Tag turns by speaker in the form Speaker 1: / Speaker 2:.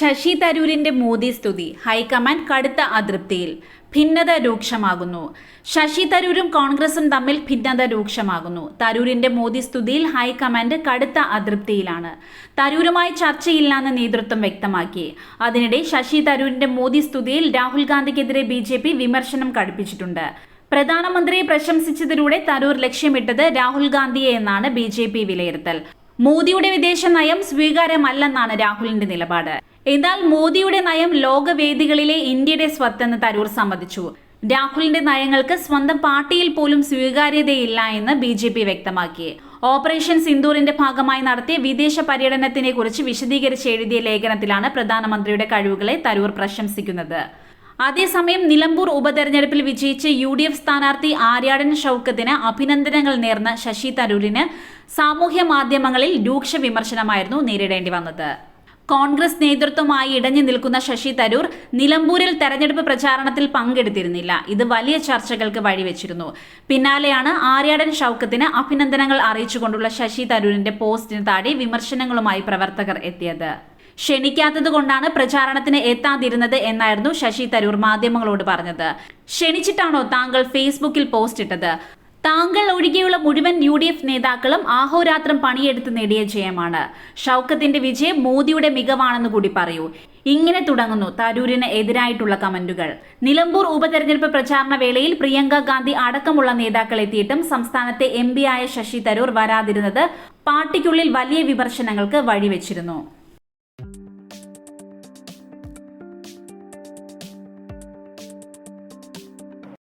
Speaker 1: ശശി തരൂരിന്റെ മോദി സ്തുതി ഹൈക്കമാൻഡ് കടുത്ത അതൃപ്തിയിൽ ഭിന്നത രൂക്ഷമാകുന്നു. ശശി തരൂരും കോൺഗ്രസും തമ്മിൽ ഭിന്നത രൂക്ഷമാകുന്നു. തരൂരിന്റെ മോദി സ്തുതിയിൽ ഹൈക്കമാൻഡ് കടുത്ത അതൃപ്തിയിലാണ്. തരൂരുമായി ചർച്ചയില്ലാന്ന് നേതൃത്വം വ്യക്തമാക്കി. അതിനിടെ ശശി തരൂരിന്റെ മോദി സ്തുതിയിൽ രാഹുൽ ഗാന്ധിക്കെതിരെ ബി വിമർശനം കടുപ്പിച്ചിട്ടുണ്ട്. പ്രധാനമന്ത്രിയെ പ്രശംസിച്ചതിലൂടെ തരൂർ ലക്ഷ്യമിട്ടത് രാഹുൽ ഗാന്ധിയെ എന്നാണ് ബി വിലയിരുത്തൽ. മോദിയുടെ വിദേശ നയം സ്വീകാര്യമല്ലെന്നാണ് രാഹുലിന്റെ നിലപാട്. എന്നാൽ മോദിയുടെ നയം ലോകവേദികളിലെ ഇന്ത്യയുടെ സ്വത്തെന്ന് തരൂർ സമ്മതിച്ചു. രാഹുലിന്റെ നയങ്ങൾക്ക് സ്വന്തം പാർട്ടിയിൽ പോലും സ്വീകാര്യതയില്ല എന്ന് ബി ജെ പി വ്യക്തമാക്കി. ഓപ്പറേഷൻ സിന്ദൂറിന്റെ ഭാഗമായി നടത്തിയ വിദേശ പര്യടനത്തിനെ കുറിച്ച് വിശദീകരിച്ച് എഴുതിയ ലേഖനത്തിലാണ് പ്രധാനമന്ത്രിയുടെ കഴിവുകളെ തരൂർ പ്രശംസിക്കുന്നത്. അതേസമയം നിലമ്പൂർ ഉപതെരഞ്ഞെടുപ്പിൽ വിജയിച്ച യു ഡി എഫ് സ്ഥാനാർത്ഥി ആര്യാടൻ ഷൌക്കത്തിന് അഭിനന്ദനങ്ങൾ നേർന്ന ശശി തരൂരിന് സാമൂഹ്യ മാധ്യമങ്ങളിൽ രൂക്ഷ വിമർശനമായിരുന്നു നേരിടേണ്ടി വന്നത്. കോൺഗ്രസ് നേതൃത്വമായി ഇടഞ്ഞു നിൽക്കുന്ന ശശി തരൂർ നിലമ്പൂരിൽ തെരഞ്ഞെടുപ്പ് പ്രചാരണത്തിൽ പങ്കെടുത്തിരുന്നില്ല. ഇത് വലിയ ചർച്ചകൾക്ക് വഴിവെച്ചിരുന്നു. പിന്നാലെയാണ് ആര്യാടൻ ഷൌക്കത്തിന് അഭിനന്ദനങ്ങൾ അറിയിച്ചുകൊണ്ടുള്ള ശശി തരൂരിന്റെ പോസ്റ്റിന് താഴെ വിമർശനങ്ങളുമായി പ്രവർത്തകർ എത്തിയത്. ക്ഷണിക്കാത്തത് കൊണ്ടാണ് പ്രചാരണത്തിന് എത്താതിരുന്നത് എന്നായിരുന്നു ശശി തരൂർ മാധ്യമങ്ങളോട് പറഞ്ഞത്. ക്ഷണിച്ചിട്ടാണോ താങ്കൾ ഫേസ്ബുക്കിൽ പോസ്റ്റ് ഇട്ടത് താങ്കൾ ഒഴികെയുള്ള മുഴുവൻ യു ഡി എഫ് നേതാക്കളും ആഹോരാത്രം പണിയെടുത്ത് നേടിയ ജയമാണ്. ഷൗക്കത്തിന്റെ വിജയം മോദിയുടെ മികവാണെന്ന് കൂടി പറയൂ. ഇങ്ങനെ തുടങ്ങുന്നു തരൂരിന് എതിരായിട്ടുള്ള കമന്റുകൾ. നിലമ്പൂർ ഉപതെരഞ്ഞെടുപ്പ് പ്രചാരണ വേളയിൽ പ്രിയങ്ക ഗാന്ധി അടക്കമുള്ള നേതാക്കൾ എത്തിയിട്ടും സംസ്ഥാനത്തെ എം ആയ ശശി തരൂർ വരാതിരുന്നത് പാർട്ടിക്കുള്ളിൽ വലിയ വിമർശനങ്ങൾക്ക് വഴിവെച്ചിരുന്നു.